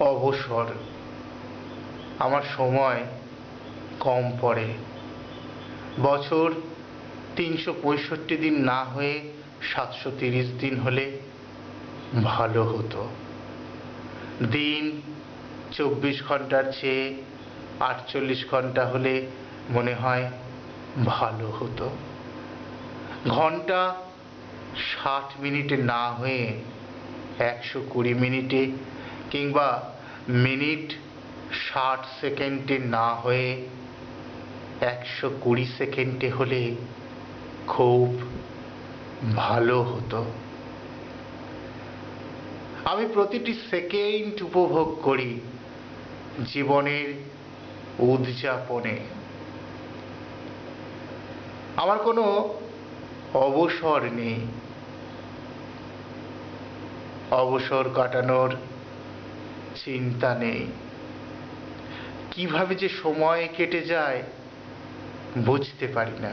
অবসর। আমার সময় কম পড়ে। বছর তিনশো পঁয়ষট্টি দিন না হয়ে সাতশো তিরিশ দিন হলে ভালো হতো। দিন চব্বিশ ঘণ্টার চেয়ে আটচল্লিশ ঘণ্টা হলে মনে হয় ভালো হতো। ঘণ্টা ষাট মিনিটে না হয়ে একশো কুড়ি মিনিটে কিংবা মিনিট ষাট সেকেন্ডে না হয়ে একশো কুড়ি সেকেন্ডে হলে খুব ভালো হতো। আমি প্রতিটি সেকেন্ড উপভোগ করি জীবনের উদযাপনে। আমার কোনো অবসর নেই। অবসর কাটানোর চিন্তা নেই। কীভাবে যে সময় কেটে যায় বুঝতে পারি না।